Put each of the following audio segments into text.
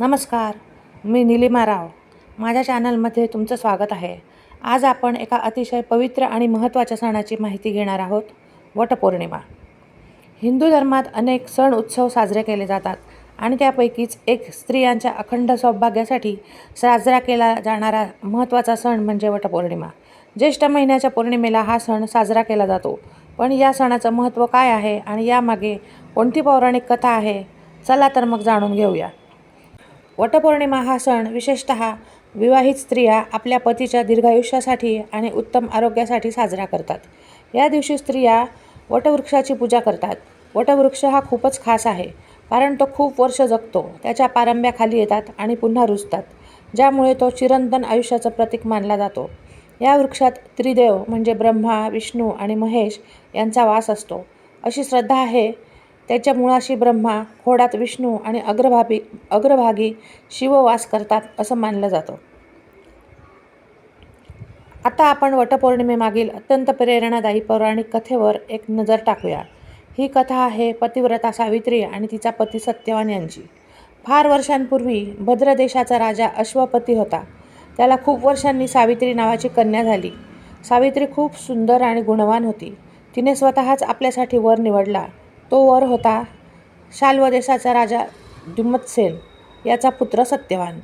नमस्कार मी निलिमा राव. माझ्या चॅनलमध्ये तुमचं स्वागत आहे. आज आपण एका अतिशय पवित्र आणि महत्त्वाच्या सणाची माहिती घेणार आहोत वटपौर्णिमा. हिंदू धर्मात अनेक सण उत्सव साजरे केले जातात आणि त्यापैकीच एक स्त्रियांच्या अखंड सौभाग्यासाठी साजरा केला जाणारा महत्त्वाचा सण म्हणजे वटपौर्णिमा. ज्येष्ठ महिन्याच्या पौर्णिमेला हा सण साजरा केला जातो. पण या सणाचं महत्त्व काय आहे आणि यामागे कोणती पौराणिक कथा आहे? चला तर मग जाणून घेऊया. वटपौर्णिमा हा सण विशेषत विवाहित स्त्रिया आपल्या पतीच्या दीर्घायुष्यासाठी आणि उत्तम आरोग्यासाठी साजरा करतात. या दिवशी स्त्रिया वटवृक्षाची पूजा करतात. वटवृक्ष हा खूपच खास आहे कारण तो खूप वर्ष जगतो त्याच्या पारंब्या खाली येतात आणि पुन्हा रुजतात ज्यामुळे तो चिरंतन आयुष्याचं प्रतीक मानला जातो. या वृक्षात त्रिदेव म्हणजे ब्रह्मा विष्णू आणि महेश यांचा वास असतो. अशी श्रद्धा आहे त्याच्या मुळाशी ब्रह्मा खोडात विष्णू आणि अग्रभागी अग्रभागी शिव वास करतात असं मानलं जातं. आता आपण वटपौर्णिमेमागील अत्यंत प्रेरणादायी पौराणिक कथेवर एक नजर टाकूया. ही कथा आहे पतिव्रता सावित्री आणि तिचा पती सत्यवान यांची. फार वर्षांपूर्वी भद्र देशाचा राजा अश्वपती होता. त्याला खूप वर्षांनी सावित्री नावाची कन्या झाली. सावित्री खूप सुंदर आणि गुणवान होती. तिने स्वतःच आपल्यासाठी वर निवडला. तो वर होता. शाल्व देशाचा राजा द्युमत्सेन याचा पुत्र सत्यवान.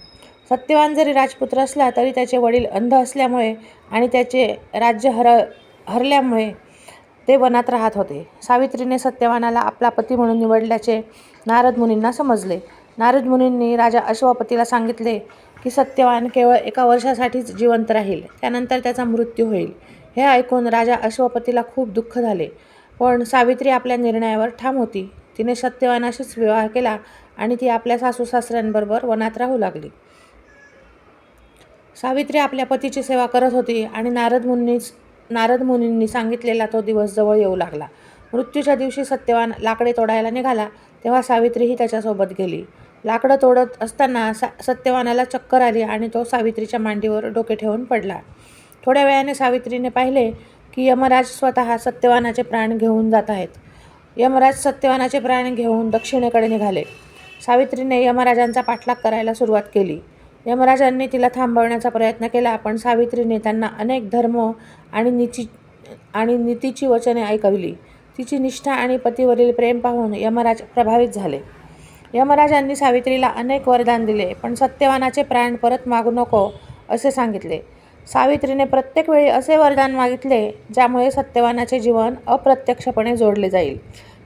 सत्यवान जरी राजपुत्र असला तरी त्याचे वडील अंध असल्यामुळे आणि त्याचे राज्य हर हरल्यामुळे ते वनात राहत होते. सावित्रीने सत्यवानाला आपला पती म्हणून निवडल्याचे नारद मुनींना समजले. नारद मुनींनी राजा अश्वपतीला सांगितले की सत्यवान केवळ एका वर्षासाठीच जिवंत राहील त्यानंतर त्याचा मृत्यू होईल. हे ऐकून राजा अश्वपतीला खूप दुःख झाले. पण सावित्री आपल्या निर्णयावर ठाम होती. तिने सत्यवानाशीच विवाह केला आणि ती आपल्या सासू सासऱ्यांबरोबर वनात राहू लागली. सावित्री आपल्या पतीची सेवा करत होती आणि नारद मुनीच नारद मुनींनी सांगितलेला तो दिवस जवळ येऊ लागला. मृत्यूच्या दिवशी सत्यवान लाकडे तोडायला निघाला तेव्हा सावित्रीही त्याच्यासोबत गेली. लाकडं तोडत असताना सा सत्यवानाला चक्कर आली आणि तो सावित्रीच्या मांडीवर डोके ठेवून पडला. थोड्या वेळाने सावित्रीने पाहिले की यमराज स्वतः सत्यवानाचे प्राण घेऊन जात आहेत. यमराज सत्यवानाचे प्राण घेऊन दक्षिणेकडे निघाले. सावित्रीने यमराजांचा पाठलाग करायला सुरुवात केली. यमराजांनी तिला थांबवण्याचा प्रयत्न केला पण सावित्रीने त्यांना अनेक धर्म आणि नीची आणि नीतीची वचने ऐकवली. तिची निष्ठा आणि पतीवरील प्रेम पाहून यमराज प्रभावित झाले. यमराजांनी सावित्रीला अनेक वरदान दिले पण सत्यवानाचे प्राण परत मागू नको असे सांगितले. सावित्रीने प्रत्येक वेळी असे वरदान मागितले ज्यामुळे सत्यवानाचे जीवन अप्रत्यक्षपणे जोडले जाईल.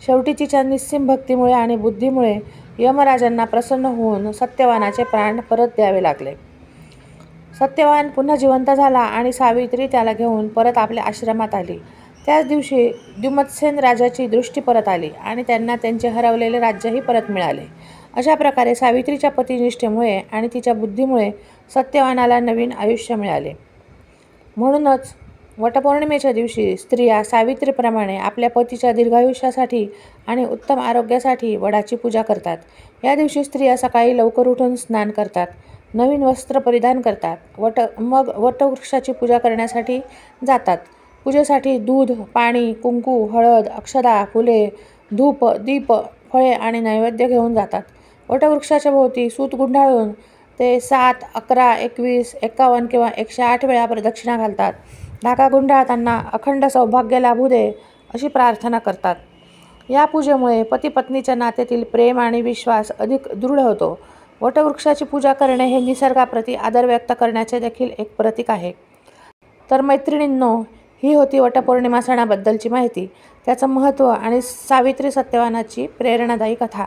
शेवटी तिच्या निस्सिम भक्तीमुळे आणि बुद्धीमुळे यमराजांना प्रसन्न होऊन सत्यवानाचे प्राण परत द्यावे लागले. सत्यवान पुन्हा जिवंत झाला आणि सावित्री त्याला घेऊन परत आपल्या आश्रमात आली. त्याच दिवशी द्युमत्सेन राजाची दृष्टी परत आली आणि त्यांना त्यांचे हरवलेले राज्यही परत मिळाले. अशा प्रकारे सावित्रीच्या पतिनिष्ठेमुळे आणि तिच्या बुद्धीमुळे सत्यवानाला नवीन आयुष्य मिळाले. म्हणूनच वटपौर्णिमेच्या दिवशी स्त्रिया सावित्रीप्रमाणे आपल्या पतीच्या दीर्घायुष्यासाठी आणि उत्तम आरोग्यासाठी वडाची पूजा करतात. या दिवशी स्त्रिया सकाळी लवकर उठून स्नान करतात. नवीन वस्त्र परिधान करतात. वट मग वटवृक्षाची पूजा करण्यासाठी जातात. पूजेसाठी दूध पाणी कुंकू हळद अक्षदा फुले धूप दीप फळे आणि नैवेद्य घेऊन जातात. वटवृक्षाच्या भोवती सूत गुंडाळून ते सात अकरा एकवीस एकावन्न किंवा एकशे आठ वेळा प्रदक्षिणा घालतात. धागा गुंडाळताना अखंड सौभाग्य लाभू दे अशी प्रार्थना करतात. या पूजेमुळे पती पत्नीच्या नात्यातील प्रेम आणि विश्वास अधिक दृढ होतो. वटवृक्षाची पूजा करणे हे निसर्गाप्रती आदर व्यक्त करण्याचे देखील एक प्रतीक आहे. तर मैत्रिणींनो ही होती वटपौर्णिमा सणाबद्दलची माहिती. त्याचं महत्त्व आणि सावित्री सत्यवानाची प्रेरणादायी कथा.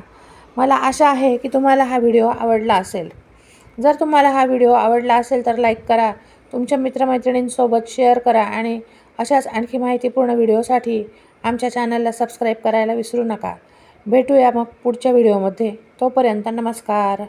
मला आशा आहे की तुम्हाला हा व्हिडिओ आवडला असेल. जर तुम्हाला हा व्हिडिओ आवडला असेल तर लाईक करा तुमच्या मित्रमैत्रिणींसोबत शेअर करा आणि अशाच आणखी माहितीपूर्ण व्हिडिओसाठी आमच्या चॅनलला सबस्क्राईब करायला विसरू नका. भेटूया मग पुढच्या व्हिडिओमध्ये. तोपर्यंत नमस्कार.